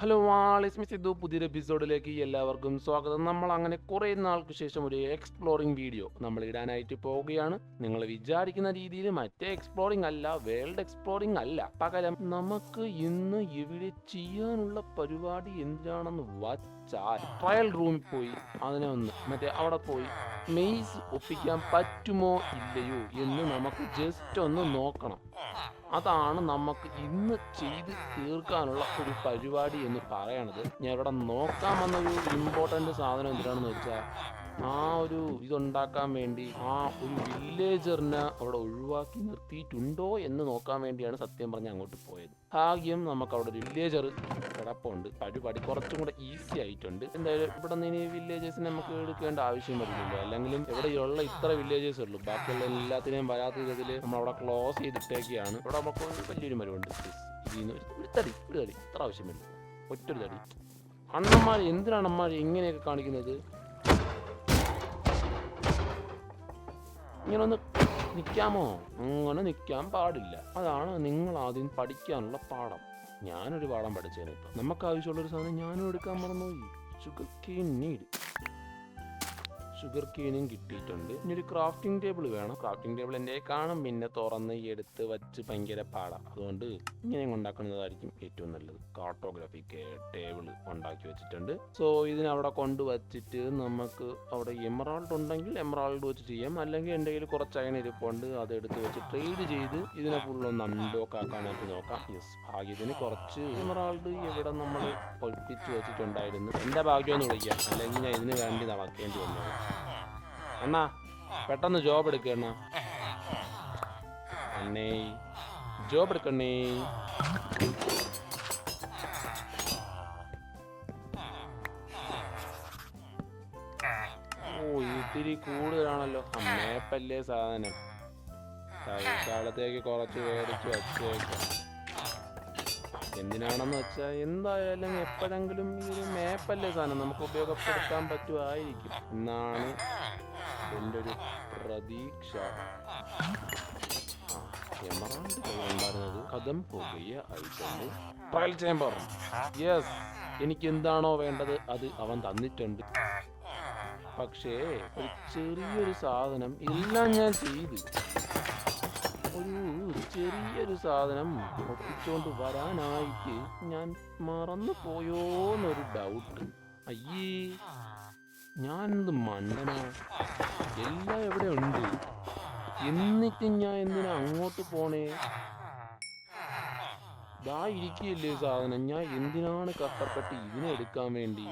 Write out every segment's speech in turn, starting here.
Hello വാളിസ്മി Sidhu പുതിയൊരു എപ്പിസോഡിലേക്ക് എല്ലാവർക്കും സ്വാഗതം. നമ്മൾ അങ്ങനെ കുറേ നാൾക്ക് ശേഷം ഒരു എക്സ്പ്ലോറിംഗ് വീഡിയോ നമ്മൾ ഇടാനായിട്ട് പോവുകയാണ്. നിങ്ങൾ വിചാരിക്കുന്ന രീതിയിൽ മറ്റേ എക്സ്പ്ലോറിംഗ് അല്ല വേൾഡ് എക്സ്പ്ലോറിംഗ് അല്ല. പകരം നമുക്ക് ഇന്ന് ഇവിടെ ചെയ്യാനുള്ള പരിപാടി എന്തിനാണെന്ന് വച്ചാൽ ട്രയൽ റൂമിൽ പോയി അതിനെ ഒന്ന് മറ്റേ അവിടെ പോയി മെയ്സ് ഒപ്പിക്കാൻ പറ്റുമോ ഇല്ലയോ എന്ന് നമുക്ക് ജസ്റ്റ് ഒന്ന് നോക്കണം. അതാണ് നമുക്ക് ഇന്ന് ചെയ്ത് തീർക്കാനുള്ള ഒരു പരിപാടി എന്ന് പറയണത്. ഞാൻ ഇവിടെ നോക്കാമെന്നൊരു ഇമ്പോർട്ടന്റ് സാധനം എന്തിനാണെന്ന് വെച്ചാൽ ആ ഒരു ഇതുണ്ടാക്കാൻ വേണ്ടി ആ ഒരു വില്ലേജറിനെ അവിടെ ഒഴിവാക്കി നിർത്തിയിട്ടുണ്ടോ എന്ന് നോക്കാൻ വേണ്ടിയാണ് സത്യം പറഞ്ഞ് അങ്ങോട്ട് പോയത്. ഭാഗ്യം നമുക്ക് അവിടെ ഒരു വില്ലേജർ കിടപ്പുണ്ട്. പരിപാടി കുറച്ചും കൂടെ ഈസി ആയിട്ടുണ്ട്. എന്തായാലും ഇവിടെ നിന്ന് ഇനി വില്ലേജേഴ്സിനെ നമുക്ക് എടുക്കേണ്ട ആവശ്യം വരുന്നില്ല അല്ലെങ്കിലും ഇവിടെയുള്ള ഇത്ര വില്ലേജേഴ്സ് ഉള്ളൂ. ബാക്കിയുള്ള എല്ലാത്തിനെയും വരാത്ത വിധത്തിൽ നമ്മൾ അവിടെ ക്ലോസ് ചെയ്തിട്ടേക്കാണ്. ഇവിടെ നമുക്ക് വലിയൊരു ഒരു- ഒരു തടി ഒരു തടി. ഇത്ര ആവശ്യമില്ല ഒറ്റൊരു തടി. അണ്ണന്മാർ എന്തിനാണ് അമ്മമാർ ഇങ്ങനെയൊക്കെ കാണിക്കുന്നത്? ഇങ്ങനെ ഒന്ന് നിൽക്കാമോ അങ്ങനെ നിൽക്കാൻ പാടില്ല. അതാണ് നിങ്ങൾ ആദ്യം പഠിക്കാനുള്ള പാഠം. ഞാനൊരു പാഠം പഠിച്ചേനെ ഇപ്പം. നമുക്ക് ആവശ്യമുള്ളൊരു സാധനം ഞാനും എടുക്കാൻ മറന്നുപോയി. ഷുഗർ കെയിൻ ഷുഗർ കീനും കിട്ടിയിട്ടുണ്ട്. ഇനി ഒരു ക്രാഫ്റ്റിംഗ് ടേബിൾ വേണം. ക്രാഫ്റ്റിംഗ് ടേബിൾ എന്റെ കാണും പിന്നെ തുറന്ന് എടുത്ത് വച്ച് ഭയങ്കര പാട. അതുകൊണ്ട് ഇങ്ങനെ ഉണ്ടാക്കുന്നതായിരിക്കും ഏറ്റവും നല്ലത്. കാർട്ടോഗ്രാഫിക് ടേബിൾ ഉണ്ടാക്കി വെച്ചിട്ടുണ്ട്. സോ ഇതിനവിടെ കൊണ്ടുവച്ചിട്ട് നമുക്ക് അവിടെ എമറാൾഡ് ഉണ്ടെങ്കിൽ എമറാൾഡ് വെച്ച് ചെയ്യാം. അല്ലെങ്കിൽ എന്റെ കയ്യിൽ കുറച്ച് അയൺ ഇരിപ്പുണ്ട് അത് എടുത്ത് വെച്ച് ട്രേഡ് ചെയ്ത് ഇതിനെ ഫുള്ളൊന്ന് അൺലോക്ക് ആക്കാനായിട്ട് നോക്കാം. യെസ് ഭാഗ്യത്തിന് കുറച്ച് എമറാൾഡ് ഇവിടെ നമ്മൾ പൊളിപ്പിച്ച് വെച്ചിട്ടുണ്ടായിരുന്നു. എന്റെ ഭാഗ്യം എന്ന് വിളിക്കാം. അല്ലെങ്കിൽ ഞാൻ ഇതിന് വേണ്ടി നടക്കേണ്ടി വന്നു അണ്ണാ പെട്ടെന്ന് ജോബ് എടുക്കുക അണ്ണേ. ജോബ് എടുക്കണ്ണേ ഓ ഇത്തിരി കൂടുതലാണല്ലോ. അമ്മേപ്പല്ലേ സാധനം. തൽക്കാലത്തേക്ക് കുറച്ച് മേടിച്ച് വച്ചേക്കാം. എന്തിനാണെന്ന് വെച്ചാൽ എന്തായാലും എപ്പോഴെങ്കിലും ഈ ഒരു മേപ്പല്ലേ സാധനം നമുക്ക് ഉപയോഗപ്പെടുത്താൻ പറ്റുമായിരിക്കും എന്നാണ് എന്റെ ഒരു പ്രതീക്ഷ കഥം പോകുക ഐറ്റം. ട്രയൽ ചേംബർ യെസ് എനിക്ക് എന്താണോ വേണ്ടത് അത് അവൻ തന്നിട്ടുണ്ട്. പക്ഷേ ഒരു ചെറിയൊരു സാധനം എല്ലാം ഞാൻ ചെയ്തു. ഒരു ചെറിയൊരു സാധനം ഒപ്പിച്ചുകൊണ്ട് വരാനായിട്ട് ഞാൻ മറന്നു പോയോന്നൊരു ഡൗട്ട് അയ്യേ. ഞാൻ എന്ത് മണ്ടനാ? എല്ലാം എവിടെ ഉണ്ട്? എന്നിട്ട് ഞാൻ എന്തിനാ അങ്ങോട്ട് പോണേ? ദാ ഇരിക്കുകയല്ലേ സാധനം. ഞാൻ എന്തിനാണ് കഷ്ടപ്പെട്ട് ഇതിനെ എടുക്കാൻ വേണ്ടി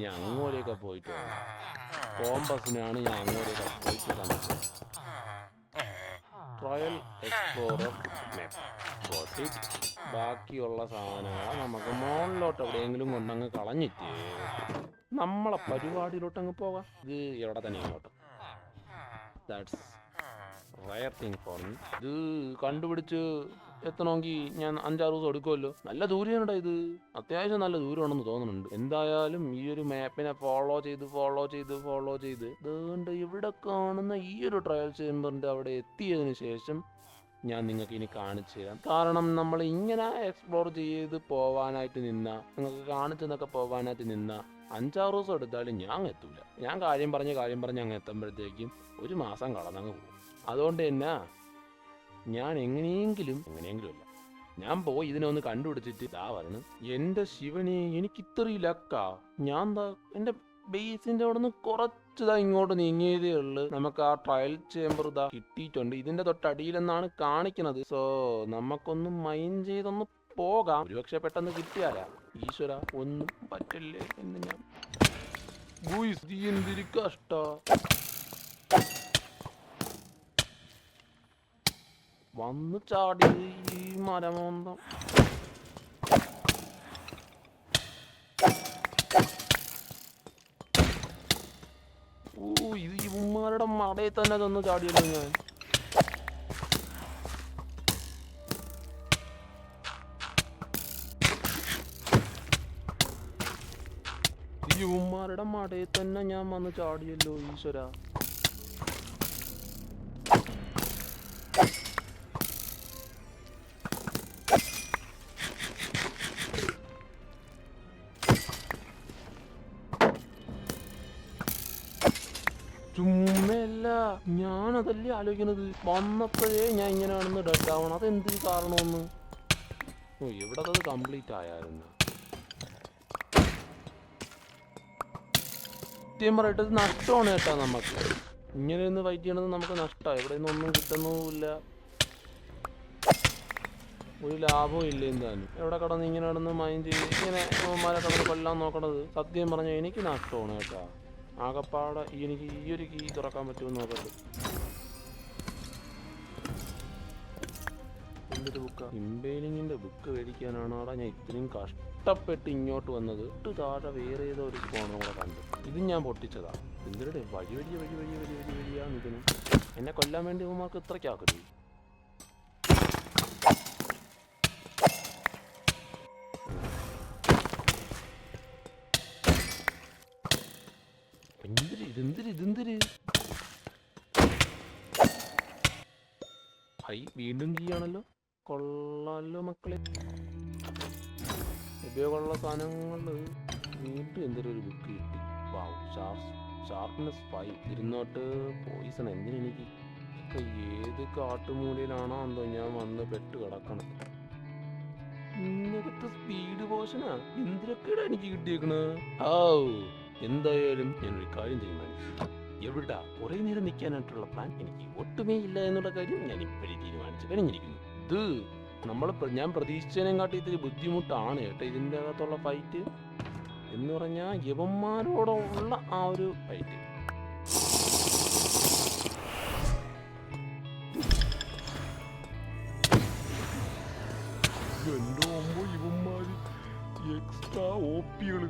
ഞാൻ അങ്ങോട്ടേക്ക് പോയിട്ട് കോമ്പസിനാണ് ഞാൻ അങ്ങോട്ടേക്ക് പോയിട്ട് തന്നത് ട്രയൽ എക്സ്പ്ലോറർ ബാക്കിയുള്ള സാധനങ്ങളെ നമുക്ക് മുകളിലോട്ട് എവിടെയെങ്കിലും കൊണ്ടങ്ങ് കളഞ്ഞിട്ട്. നമ്മളെ പരിപാടിയിലോട്ട് അങ്ങ് പോകാം. ഇത് എവിടെ തന്നെ ഇങ്ങോട്ട് that's rare thing for me ഇത് കണ്ടുപിടിച്ച് എത്തണമെങ്കിൽ ഞാൻ അഞ്ചാറ് ദിവസം എടുക്കുമല്ലോ. നല്ല ദൂരെയാണോ ഇത്. അത്യാവശ്യം നല്ല ദൂരമാണെന്ന് തോന്നുന്നുണ്ട്. എന്തായാലും ഈ ഒരു മാപ്പിനെ ഫോളോ ചെയ്ത് ഫോളോ ചെയ്ത് ഫോളോ ചെയ്ത് ഇതുകൊണ്ട് ഇവിടെ കാണുന്ന ഈ ഒരു ട്രയൽ ചേമ്പറിന്റെ അവിടെ എത്തിയതിന് ശേഷം ഞാൻ നിങ്ങൾക്ക് ഇനി കാണിച്ചു തരാം. കാരണം നമ്മൾ ഇങ്ങനെ എക്സ്പ്ലോർ ചെയ്ത് പോവാനായിട്ട് നിന്ന നിങ്ങൾക്ക് കാണിച്ചെന്നൊക്കെ പോവാനായിട്ട് നിന്ന അഞ്ചാറ് ദിവസം എടുത്താലും ഞാൻ എത്തൂല. ഞാൻ കാര്യം പറഞ്ഞ് കാര്യം പറഞ്ഞ് അങ്ങ് എത്തുമ്പോഴത്തേക്കും ഒരു മാസം കടന്നങ്ങ് പോകും. അതുകൊണ്ട് തന്നെ ഞാൻ എങ്ങനെയെങ്കിലും എങ്ങനെയെങ്കിലും അല്ല. ഞാൻ പോയി ഇതിനെ ഒന്ന് കണ്ടുപിടിച്ചിട്ട് ഇതാ പറഞ്ഞു എന്റെ ശിവനെ എനിക്ക് ഇത്രയും ലക്ക. ഞാൻ എന്താ എന്റെ ബേസിന്റെ അവിടെ നിന്ന് കുറച്ചിതാ ഇങ്ങോട്ട് നീങ്ങിയതേ ഉള്ളു. നമുക്ക് ആ ട്രയൽ ചേമ്പർ ഇതാ കിട്ടിയിട്ടുണ്ട്. ഇതിന്റെ തൊട്ടടിയിലെന്നാണ് കാണിക്കുന്നത് സോ നമുക്കൊന്ന് മൈൻഡ് ചെയ്തൊന്ന് പോകാം. ഒരുപക്ഷെ പെട്ടെന്ന് കിട്ടിയാലാ. ഈശ്വര ഒന്നും പറ്റില്ലേ എന്ന് ഞാൻ കഷ്ടാ. വന്ന് ചാടി ഈ മരമോന്തം ഓ ഇത് ഇവന്മാരുടെ മടയിൽ തന്നെ തന്നു ചാടിയല്ലോ ഞാൻ. ഞാൻ വന്ന് ചാടിയല്ലോ ഈശ്വര ചുമ്മല്ല ഞാനതല്ലേ ആലോചിക്കുന്നത് വന്നപ്പോഴേ ഞാൻ ഇങ്ങനെയാണെന്ന് ഡെഡ് ആവണം. അതെന്തിന് കാരണമെന്ന് എവിടെ അത് കംപ്ലീറ്റ് ആയായിരുന്നു? സത്യം പറയട്ടെ നഷ്ടമാണ് കേട്ടോ നമുക്ക്. ഇങ്ങനെ ഒന്ന് ഫൈറ്റ് ചെയ്യണത് നമുക്ക് നഷ്ടമാണ് ഇവിടെ നിന്ന് ഒന്നും കിട്ടുന്നുമില്ല. ഒരു ലാഭവും ഇല്ല എന്തായാലും. എവിടെ കടന്ന് ഇങ്ങനെ കിടന്ന് മൈൻഡ് ചെയ്ത് ഇങ്ങനെ അമ്മമാരെ കടന്ന് കൊല്ലാൻ നോക്കണത് സത്യം പറഞ്ഞാൽ എനിക്ക് നഷ്ടമാണ് കേട്ടോ. ആകപ്പാടെ എനിക്ക് ഈ ഒരു കീ തുറക്കാൻ പറ്റുമെന്ന് നോക്കട്ടെ എന്തൊരു ബുക്കാ? ഇംബെയിലിങ്ങിന്റെ ബുക്ക് മേടിക്കാനാണ് അവിടെ ഞാൻ ഇത്രയും കഷ്ടപ്പെട്ട് ഇങ്ങോട്ട് വന്നത്. ഇട്ട് താഴെ വേറെ ഏതോ ഒരു ഫോണും കൂടെ കണ്ടു. ഇത് ഞാൻ പൊട്ടിച്ചതാ. എന്തിനുടെ? വഴി വഴി വഴി വഴി വഴി വഴി വഴിയാണ് ഇതിന് എന്നെ കൊല്ലാൻ വേണ്ടി ഇവന്മാർക്ക് ഇത്രയ്ക്കാക്കരുത് എന്തിരി? വീണ്ടും കീയാണല്ലോ കൊള്ളാലോ മക്കളെ. ഉപയോഗമുള്ള സാധനങ്ങൾ വീണ്ടും എന്തൊരു ഒരു ബുക്ക് കിട്ടി. വാവ് ഷാർപ്പ് ഷാർപ്പ്നെസ് ഫൈവ് ഇരുന്നോട്ട് പോയിസൺ എന്തിനെനിക്ക് ഇപ്പൊ ഏത് കാട്ടുമൂലയിലാണോ എന്തോ ഞാൻ വന്ന് പെട്ട് കിടക്കണം ഇങ്ങനത്തെ സ്പീഡ് പോഷനാ എന്തിനൊക്കെയാണ് എനിക്ക് കിട്ടിയേക്കണ്? ഓ എന്തായാലും ഞാനൊരു കാര്യം തീരുമാനിച്ചു എവിടാ? കുറേ നേരം നിൽക്കാനായിട്ടുള്ള പ്ലാൻ എനിക്ക് ഒട്ടുമേ ഇല്ല എന്നുള്ള കാര്യം ഞാൻ ഇപ്പോഴേ തീരുമാനിച്ചു കഴിഞ്ഞിരിക്കുന്നു. ഇത് നമ്മൾ ഞാൻ പ്രതീക്ഷിച്ചതിനെക്കാട്ടി ഇത്തിരി ബുദ്ധിമുട്ടാണ് കേട്ടോ ഇതിന്റെ അകത്തുള്ള ഫൈറ്റ് എന്ന് പറഞ്ഞാൽ യവന്മാരോടുള്ള ആ ഒരു ഫൈറ്റ് ഇവന്മാര് എക്സ്ട്രാ ഓപ്പികൾ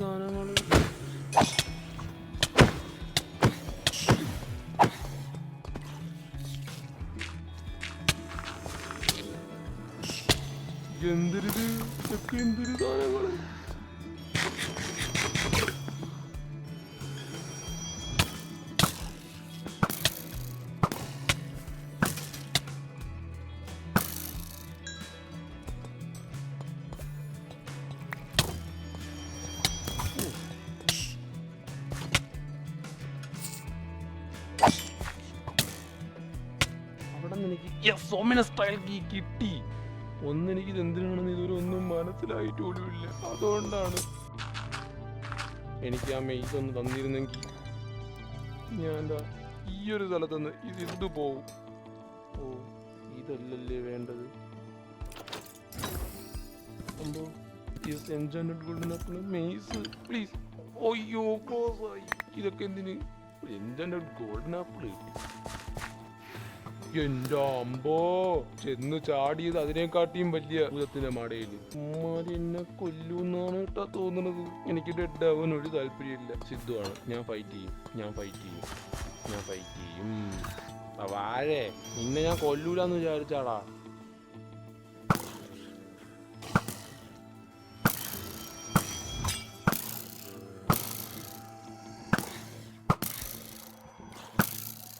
എന്തൊരു സാധനങ്ങൾ എന്തൊരിത് ഇതൊക്കെ എന്തൊരു സാധനങ്ങൾ അവിടെ കീ കിട്ടി. ഒന്നെനിക്ക് ഇതെന്തിനാണെന്ന് ഇതുവരെ ഒന്നും മനസ്സിലായിട്ട് പോലുമില്ല അതുകൊണ്ടാണ് എനിക്ക് ആ മെയ്സ് ഒന്ന് തന്നിരുന്നെങ്കിൽ ഞാൻ എന്താ ഈ ഒരു സ്ഥലത്തുനിന്ന് ഇത് ഇത് പോവും. ഓ ഇതല്ലല്ലേ വേണ്ടത്? എന്തോ? പ്ലീസ് അയ്യോ ക്ലോസ് ആയി. ഇതൊക്കെ എന്തിന്? ഗോൾഡൻ ആപ്പിൾ കിട്ടി. എന്റെ അമ്പോ. ചെന്ന് ചാടിയത് അതിനെക്കാട്ടിയും വലിയ ഭൂതത്തിന്റെ മടയിൽ. ഉമ്മാരി എന്നെ കൊല്ലൂന്നാണ് കേട്ടാ തോന്നുന്നത് എനിക്ക് ഡെഡ് ആവാൻ ഒരു താല്പര്യമില്ല. സിദ്ധുവാണ്. ഞാൻ ഫൈറ്റ് ചെയ്യും. ഞാൻ ഫൈറ്റ് ചെയ്യും. ഞാൻ ഫൈറ്റ് ചെയ്യും. വാഴേ നിന്നെ ഞാൻ കൊല്ലൂലെന്ന് വിചാരിച്ചാടാ.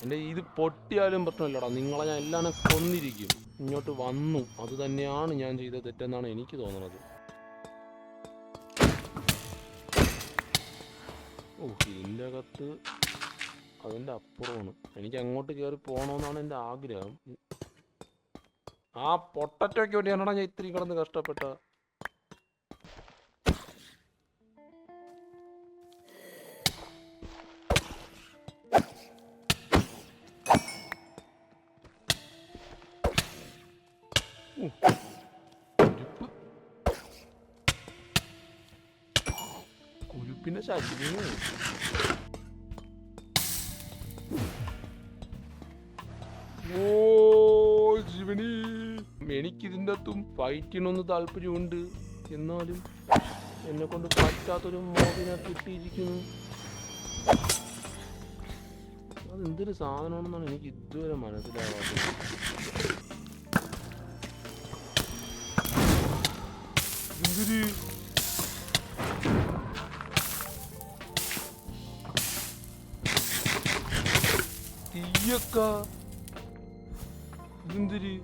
എന്റെ ഇത് പൊട്ടിയാലും പ്രശ്നമില്ലടാ. നിങ്ങളെ ഞാൻ എല്ലാം കൊന്നിരിക്കും. ഇങ്ങോട്ട് വന്നു. അത് തന്നെയാണ് ഞാൻ ചെയ്ത തെറ്റെന്നാണ് എനിക്ക് തോന്നുന്നത്. ഓ ഇതിന്റെ അകത്ത് അതിന്റെ അപ്പുറമാണ്. എനിക്ക് അങ്ങോട്ട് കയറി പോകണമെന്നാണ് എന്റെ ആഗ്രഹം. ആ പൊട്ടറ്റോയ്ക്ക് വേണ്ടിയാണോടാ ഞാൻ ഇത്രയും കിടന്ന് കഷ്ടപ്പെട്ട കുരുപ്പിന്റെ ശരീരം ഓ ജീവനി. എനിക്കിതിന്റെ അകത്തും ഫൈറ്റ് ചെയ്യണമെന്ന് താല്പര്യമുണ്ട്. എന്നാലും എന്നെ കൊണ്ട് പറ്റാത്തൊരു മോഹിനെ കിട്ടിയിരിക്കുന്നു. അതെന്തൊരു സാധനമാണെന്നാണ് എനിക്ക് ഇതുവരെ മനസ്സിലാവാത്തത്. Yakka. Dündürü.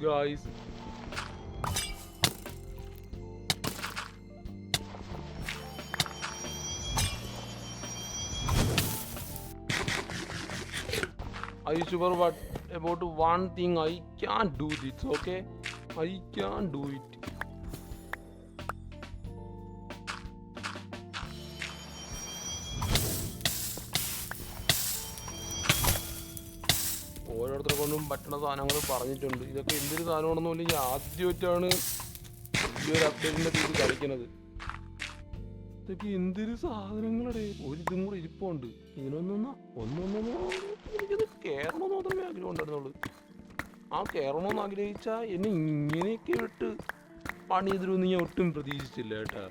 Guys. Super sure what about one thing? I can't do this, okay? I can't do it. ഓരോരുത്തരെ കൊണ്ടും പറ്റുന്ന സാധനങ്ങൾ പറഞ്ഞിട്ടുണ്ട് ഇതൊക്കെ എന്തൊരു സാധനമാണെന്ന് ഞാൻ ആദ്യമായിട്ടാണ് ഈ ഒരു അപ്ഡേറ്റിന്റെ തീയതി കഴിക്കുന്നത് ഇതൊക്കെ എന്തൊരു സാധനങ്ങളുടെ ഒരു ഇതും കൂടെ ഇരിപ്പുണ്ട് ഇതിനൊന്നും എനിക്കത് കയറണമെന്ന് മാത്രമേ ആഗ്രഹം ഉണ്ടായിരുന്നുള്ളൂ. ആ കയറണമെന്ന് ആഗ്രഹിച്ചാൽ എന്നെ ഇങ്ങനെയൊക്കെ വിട്ട് പണി ചെയ്തിരുമെന്ന് ഞാൻ ഒട്ടും പ്രതീക്ഷിച്ചില്ല കേട്ടാ.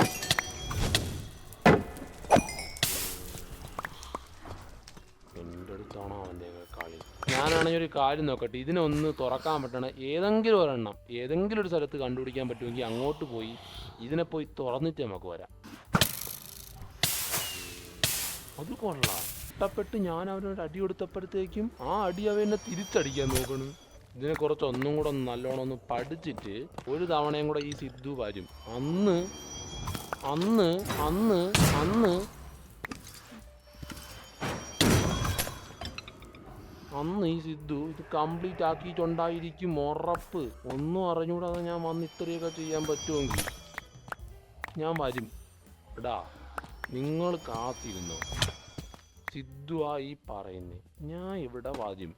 എന്റെ ഞാനാണെങ്കിൽ ഒരു കാര്യം നോക്കട്ടെ. ഇതിനൊന്ന് തുറക്കാൻ പറ്റണ ഏതെങ്കിലും ഒരെണ്ണം ഏതെങ്കിലും ഒരു സ്ഥലത്ത് കണ്ടുപിടിക്കാൻ പറ്റുമെങ്കിൽ അങ്ങോട്ട് പോയി ഇതിനെ പോയി തുറന്നിട്ട് നമുക്ക് വരാം. അത് കൊള്ളാം. ഇഷ്ടപ്പെട്ട് ഞാൻ അവനൊരു അടി കൊടുത്തപ്പോഴത്തേക്കും ആ അടി അവനെ തിരിച്ചടിക്കാൻ നോക്കണം. ഇതിനെ കുറച്ച് ഒന്നും കൂടെ ഒന്ന് നല്ലോണം ഒന്ന് പഠിച്ചിട്ട് ഒരു തവണയും കൂടെ ഈ സിദ്ധു വരും. അന്ന് അന്ന് അന്ന് അന്ന് അന്ന് ഈ സിദ്ധു ഇത് കംപ്ലീറ്റ് ആക്കിയിട്ടുണ്ടായിരിക്കും ഉറപ്പ്. ഒന്നും അറിഞ്ഞൂടാതെ ഞാൻ വന്ന് ഇത്രയൊക്കെ ചെയ്യാൻ പറ്റുമെങ്കിൽ ഞാൻ വരും. എടാ നിങ്ങൾ കാത്തിരുന്നു? സിദ്ധു ആ ഈ പറയുന്നേ ഞാൻ ഇവിടെ വരും.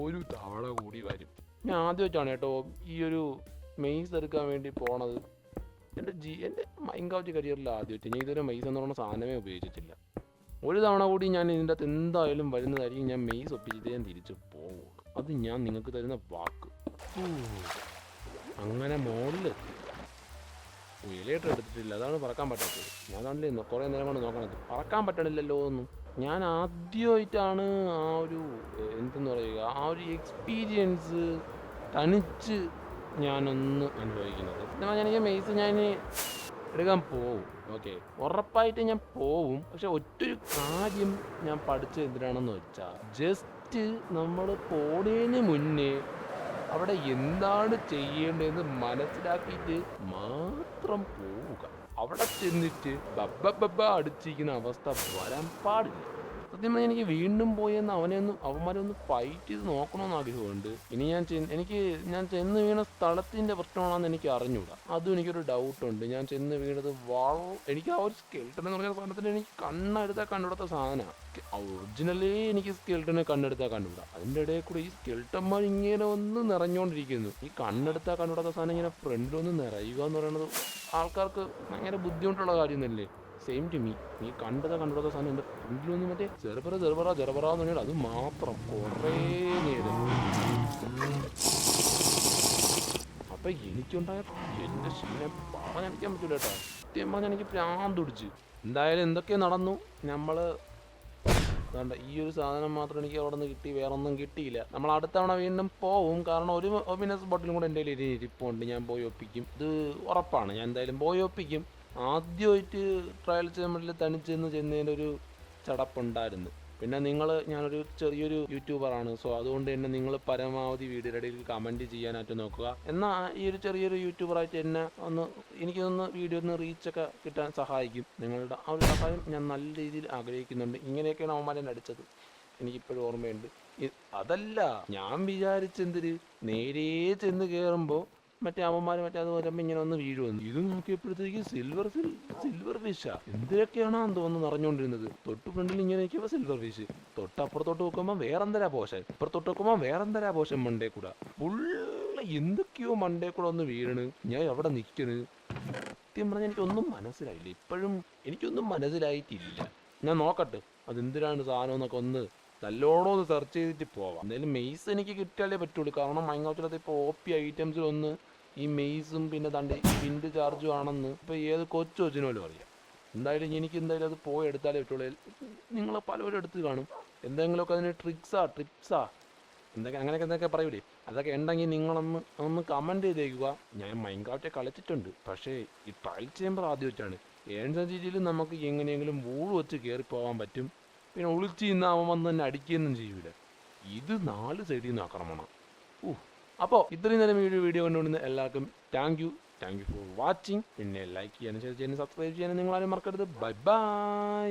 ഒരു തവണ കൂടി വരും. ഞാൻ ആദ്യമായിട്ടാണ് കേട്ടോ ഈ ഒരു മെയ്സ് എടുക്കാൻ വേണ്ടി പോണത്. എന്റെ ജി എന്റെ മൈൻകാവച്ച് കരിയറിൽ ആദ്യം ആദ്യമായിട്ട്. ഞാൻ ഇതുവരെ മെയ്സ് എന്ന് പറയുന്ന സാധനമേ ഉപയോഗിച്ചിട്ടില്ല. ഒരു തവണ കൂടി ഞാൻ ഇതിന്റെ അകത്ത് എന്തായാലും വരുന്നതായിരിക്കും ഞാൻ മെയ്സ് ഒപ്പിച്ചിട്ട് ഞാൻ തിരിച്ചു പോകും അത് ഞാൻ നിങ്ങൾക്ക് തരുന്ന വാക്ക്. അങ്ങനെ മുകളിലെത്തി ഇലയിട്ട് എടുത്തിട്ടില്ല. അതാണ് പറക്കാൻ പറ്റാത്തത്. ഞാൻ കണ്ടില്ലേ കുറേ നേരം കൊണ്ട് നോക്കണത്. പറക്കാൻ പറ്റണില്ലല്ലോ ഒന്നും ഞാൻ ആദ്യമായിട്ടാണ് ആ ഒരു എന്തെന്ന് പറയുക ആ ഒരു എക്സ്പീരിയൻസ് തനിച്ച് ഞാനൊന്ന് അനുഭവിക്കുന്നത്. ഞാൻ എനിക്ക് മെയ്സ് ഞാൻ എടുക്കാൻ പോവും. ഓക്കെ. ഉറപ്പായിട്ട് ഞാൻ പോവും. പക്ഷെ ഒറ്റൊരു കാര്യം ഞാൻ പഠിച്ചത് എന്തിനാണെന്ന് വെച്ചാൽ ജസ്റ്റ് നമ്മൾ പോണേന് മുന്നേ അവിടെ എന്താണ് ചെയ്യേണ്ടതെന്ന് മനസ്സിലാക്കിയിട്ട് മാത്രം പോവുക. അവിടെ ചെന്നിട്ട് ബബ്ബ ബബ്ബ അടിച്ചിരിക്കുന്ന അവസ്ഥ വരാൻ പാടില്ല. സത്യം പറഞ്ഞാൽ എനിക്ക് വീണ്ടും പോയെന്ന് അവനെ ഒന്ന് അവന്മാരെ ഒന്ന് ഫൈറ്റ് ചെയ്ത് നോക്കണമെന്ന് ആഗ്രഹമുണ്ട്. ഇനി ഞാൻ എനിക്ക് ഞാൻ ചെന്ന് വീണ സ്ഥലത്തിന്റെ പ്രശ്നമാണെന്ന് എനിക്ക് അറിഞ്ഞൂടാ. അതും എനിക്കൊരു ഡൗട്ടുണ്ട് ഞാൻ ചെന്ന് വീണത് വള എനിക്ക് ആ ഒരു സ്കെൽട്ടൺ എന്ന് പറഞ്ഞ സാധനത്തിന് എനിക്ക് കണ്ണെടുത്താൽ കണ്ടുപിടുത്ത സാധനമാണ് ഒറിജിനലി എനിക്ക് സ്കെൽട്ടനെ കണ്ണെടുത്താൽ കണ്ടുവിടാം അതിന്റെ ഇടയിൽ കൂടി ഈ സ്കെൽട്ടന്മാർ ഇങ്ങനെ ഒന്ന് നിറഞ്ഞുകൊണ്ടിരിക്കുന്നു ഈ കണ്ണെടുത്താൽ കണ്ടുവിടാത്ത സാധനം ഇങ്ങനെ ഫ്രണ്ടിലൊന്ന് നിറയുക എന്ന് പറയുന്നത് ആൾക്കാർക്ക് ഭയങ്കര ബുദ്ധിമുട്ടുള്ള കാര്യമൊന്നുമല്ലേ? സെയിം ടു മീ നീ കണ്ടതാ കണ്ടുപിടാത്ത സാധനം. എന്റെ ഫ്രണ്ടിലൊന്നും മറ്റേ ചെറുപറ ചെറുപറ ചെറുപറ എന്ന് പറഞ്ഞാൽ അത് മാത്രം. കുറേ നേരം അപ്പൊ എനിക്കുണ്ടായ എന്റെ ക്ഷീണം പറഞ്ഞടിക്കാൻ പറ്റൂല കേട്ടോ. സത്യം പറഞ്ഞാൽ എനിക്ക് പ്രാന്ത് പിടിച്ച്. എന്തായാലും എന്തൊക്കെ നടന്നു? നമ്മൾ അതുകൊണ്ട് ഈ ഒരു സാധനം മാത്രം എനിക്ക് അവിടെ നിന്ന് കിട്ടി വേറെ ഒന്നും കിട്ടിയില്ല. നമ്മൾ അടുത്ത തവണ വീണ്ടും പോവും. കാരണം ഒരു ഒമിനസ് ബോട്ടിലും കൂടെ എന്റെ കയ്യിൽ ഇരിപ്പുണ്ട് ഞാൻ പോയി ഒപ്പിക്കും. ഇത് ഉറപ്പാണ്. ഞാൻ എന്തായാലും പോയി ഒപ്പിക്കും. ആദ്യമായിട്ട് ട്രയൽ ചെയ്യുമ്പോൾ തനിച്ചെന്ന് ചെന്നതിന്റെ ഒരു ചടപ്പുണ്ടായിരുന്നു. പിന്നെ നിങ്ങൾ ഞാനൊരു ചെറിയൊരു യൂട്യൂബറാണ് സോ അതുകൊണ്ട് തന്നെ നിങ്ങൾ പരമാവധി വീഡിയോയുടെ ഇടയിൽ കമന്റ് ചെയ്യാനായിട്ട് നോക്കുക. എന്നാൽ ഈ ഒരു ചെറിയൊരു യൂട്യൂബറായിട്ട് എന്നെ ഒന്ന് എനിക്കൊന്ന് വീഡിയോ ഒന്ന് റീച്ചൊക്കെ കിട്ടാൻ സഹായിക്കും. നിങ്ങളുടെ ആ ഒരു സഹായം ഞാൻ നല്ല രീതിയിൽ ആഗ്രഹിക്കുന്നുണ്ട്. ഇങ്ങനെയൊക്കെയാണ് അവന്മാരെ അടിച്ചത്. എനിക്കിപ്പോഴും ഓർമ്മയുണ്ട്. അതല്ല ഞാൻ വിചാരിച്ചെന്തിര്? നേരേ ചെന്ന് കയറുമ്പോൾ മറ്റേ അമ്മമാര് മറ്റേ അത് വരുമ്പോ ഇങ്ങനെ ഒന്ന് വീഴുമെന്ന് ഇത് നോക്കിയപ്പോഴത്തേക്ക് സിൽവർ ഫിൽ സിൽവർ ഫിഷാ എന്തൊക്കെയാണോ തോന്നുന്നു നിറഞ്ഞുകൊണ്ടിരുന്നത്. തൊട്ട് ഫ്രണ്ടിൽ ഇങ്ങനെ നിൽക്കുമ്പോൾ സിൽവർ ഫിഷ് തൊട്ടപ്പുറത്തോട്ട് നോക്കുമ്പോൾ വേറെന്തരാ പോഷൻ? ഇപ്പുറത്തോട്ട് നോക്കുമ്പോൾ വേറെന്തരാ പോഷൻ മണ്ടേ കൂടെ ഫുള്ള് എന്തൊക്കെയോ മണ്ടേ കൂടെ ഒന്ന് വീഴണ് ഞാൻ എവിടെ നിൽക്കണ് സത്യം പറഞ്ഞാൽ എനിക്കൊന്നും മനസ്സിലായില്ല. ഇപ്പോഴും എനിക്കൊന്നും മനസ്സിലായിട്ടില്ല. ഞാൻ നോക്കട്ടെ. അതെന്തിനാണ് സാധനം എന്നൊക്കെ ഒന്ന് നല്ലോണം ഒന്ന് സെർച്ച് ചെയ്തിട്ട് പോവാം. എന്തായാലും മെയ്സ് എനിക്ക് കിട്ടിയാലേ പറ്റുള്ളൂ. കാരണം മൈങ്ങോട്ടിലത്തെ ഇപ്പോൾ ഒ പി ഐറ്റംസിലൊന്ന് ഈ മെയ്സും പിന്നെ തണ്ട് പിൻഡ് ചാർജും ആണെന്ന് ഇപ്പോൾ ഏത് കൊച്ചു കൊച്ചിനോലും അറിയാം. എന്തായാലും എനിക്ക് എന്തായാലും അത് പോയി എടുത്താലേ പറ്റുള്ളൂ. നിങ്ങൾ പലവരും എടുത്ത് കാണും. എന്തെങ്കിലുമൊക്കെ അതിന് ട്രിക്സാ ട്രിപ്സാ എന്തൊക്കെ അങ്ങനെയൊക്കെ എന്തൊക്കെ പറയൂലേ? അതൊക്കെ ഉണ്ടെങ്കിൽ നിങ്ങളൊന്ന് ഒന്ന് കമന്റ് ചെയ്തേക്കുക. ഞാൻ മൈൻകാട്ടെ കളിച്ചിട്ടുണ്ട്. പക്ഷേ ഈ ട്രയൽ ചേമ്പർ വെച്ചാണ്. ഏഴ് രീതിയിൽ നമുക്ക് എങ്ങനെയെങ്കിലും വൂൾ വെച്ച് കയറി പോകാൻ പറ്റും. പിന്നെ ഒളിച്ച് അവൻ വന്ന് തന്നെ അടിക്കുകയൊന്നും ചെയ്യൂല. ഇത് നാല് സൈഡിൽ നിന്ന് ആക്രമണം. ഊ അപ്പോൾ ഇത്രയും നേരം ഈ ഒരു വീഡിയോ കണ്ടുകൊണ്ടിരുന്ന എല്ലാവർക്കും thank you thank you for watching പിന്നെ ലൈക്ക് ചെയ്യാനും ഷെയർ ചെയ്യാനും സബ്സ്ക്രൈബ് ചെയ്യാനും നിങ്ങളാരും മറക്കരുത്. Bye bye